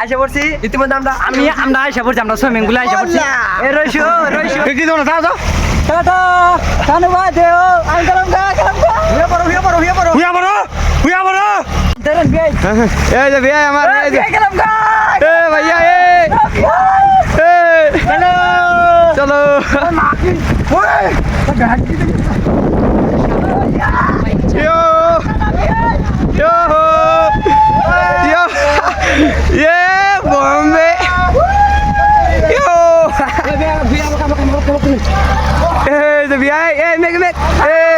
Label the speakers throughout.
Speaker 1: আইসা পড়ছি ইতিমধ্যে আমরা
Speaker 2: আমি আমরা আইসা পড়ছি আমরা সুইমিং পুলে আইসা পড়ছি। এ রইসু রইসু।
Speaker 3: কি তোমরা যাও যাও।
Speaker 2: টাটা কানু বাদেও আমি গেলাম গা গেলাম গা
Speaker 1: হুয়ে পড়ো। হুয়ে পড়ো হুয়ে পড়ো।
Speaker 3: হুইয়া মারো হুইয়া মারো
Speaker 2: তেরেন বিয়াই
Speaker 3: এই যে ভাই আমার এই যে
Speaker 2: গেলাম গা
Speaker 3: এ ভাইয়া এ এ
Speaker 2: চলো।
Speaker 3: চলো। Yo! Yo! Make it! Hey!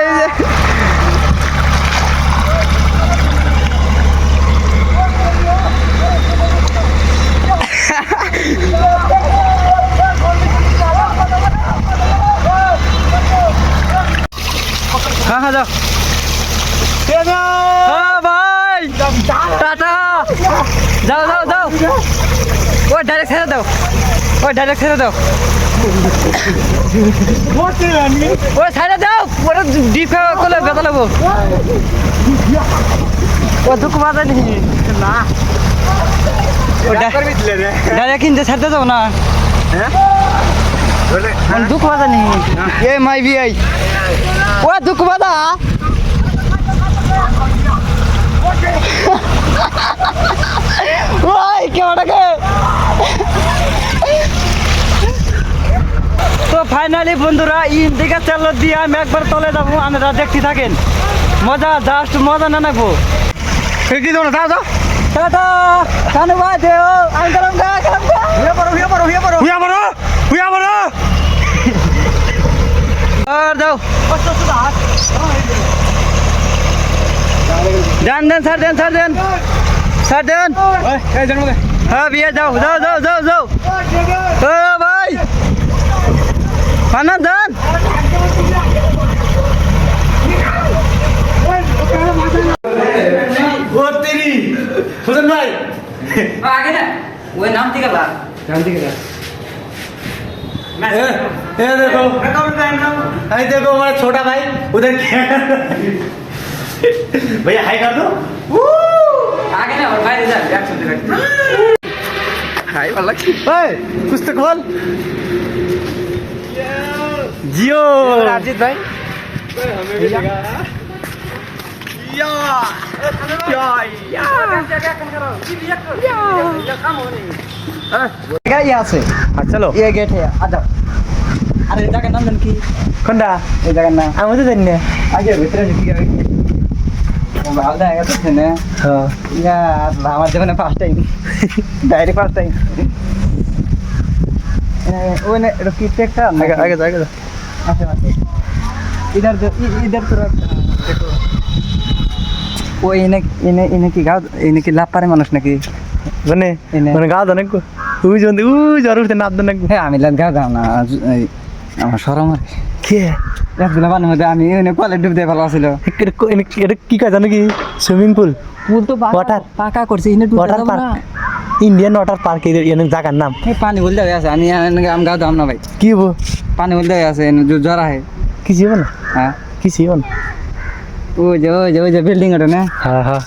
Speaker 2: হ্যাঁ হ্যাঁ যাও হ্যাঁ ভাই টাটা যাও যাও যাও ও ডাইরেক্ট ছেড়ে দাও ও ডাইরেক্ট ছেড়ে দাও ও ওরা ডিপ করলে বেতা লাগবো। ও দুঃখ বাজা নি না ডাইরেক্ট কিনতে ছাড়তে যাব না। হ্যাঁ? দুঃখ বাজা নেই
Speaker 3: এ মাই বিআই
Speaker 2: ও দুঃখ বাজা ওই কেমনটাকে তো ফাইনালি বন্ধুরা ইন্ডিকা চাল দিয়ে আমি একবার তলে যাব আপনারা দেখতে থাকেন। মজা জাস্ট মজা না নাকবো।
Speaker 3: কি তোমরা যাও যাও
Speaker 2: টাটা কানু ভাই দেও আমি গেলাম গা গেলাম গা।
Speaker 1: হুয়ে পড়ো হুয়ে পড়ো হুয়ে পড়ো।
Speaker 3: হুইয়া মারো হুইয়া মারো
Speaker 2: আর দাও। দেন দেন স্যার দেন স্যার দেন। স্যার দেন।
Speaker 3: এই জন্ম দে।
Speaker 2: হ্যাঁ বিয়ে যাও যাও যাও যাও যাও। ভাই। পানা দেন
Speaker 3: ও তেরি হুসেন ভাই
Speaker 2: আগে না ওই নাম থেকে লা
Speaker 3: ए, ए देखो हाय देखो हमारा छोटा भाई उधर क्या भैया हाय कर दो
Speaker 2: আগে না ওর বাইরে যা একসাথে রাখতে
Speaker 1: হাই ভালো লাগছে
Speaker 3: ओए कुछ तो खोल जियो
Speaker 1: রাজিত ভাই
Speaker 2: গাড়ি আছে
Speaker 3: हाँ चलो
Speaker 2: ये गेट है आ जाओ अरे জায়গার নাম জান কি
Speaker 3: कंडा
Speaker 2: এই জায়গার নাম
Speaker 3: আমি তো জানি না
Speaker 2: আগে ভিতরে ঢুকি যাবে ভালো জায়গা তো না
Speaker 3: হ্যাঁ
Speaker 2: ইয়া আমার জীবনে first time direct first time ওই না রকি টেকটা
Speaker 3: আগে আগে আগে
Speaker 2: আছে আছে इधर जो इ- इधर तो रख देखो ও এনে এনে এনে কি গাও এনে কি লাভ পারে মানুষ নাকি
Speaker 3: মানে
Speaker 2: এনে।
Speaker 3: মানে গা দনে কো উই জন্দি উই জরুর তে নাদ দনে
Speaker 2: হ্যাঁ আমি লাভ গাও গাও না আজ- এই, আমার সরম আর
Speaker 3: কে
Speaker 2: একদিন বানের মধ্যে আমি এনে কলে ডুব দিয়ে ভালো ছিল
Speaker 3: এটা কো- এনে- এটা কি কাজ জানো কি সুইমিং পুল
Speaker 2: পুল তো
Speaker 3: Water.
Speaker 2: পাকা করছে এনে ডুব
Speaker 3: water park Indian water park এর এনে জায়গার নাম
Speaker 2: এই পানি বলতে হয়ে আছে আমি এনে আম গাও দাম না ভাই
Speaker 3: কি হবো
Speaker 2: পানি বলতে হয়ে আছে এনে জ- জ্বর আহে
Speaker 3: কি জীবন?
Speaker 2: হ্যাঁ।
Speaker 3: কি জীবন?
Speaker 2: ও যে ওই যে ওই যে বিল্ডিং ওটা না?
Speaker 3: হ্যাঁ হ্যাঁ।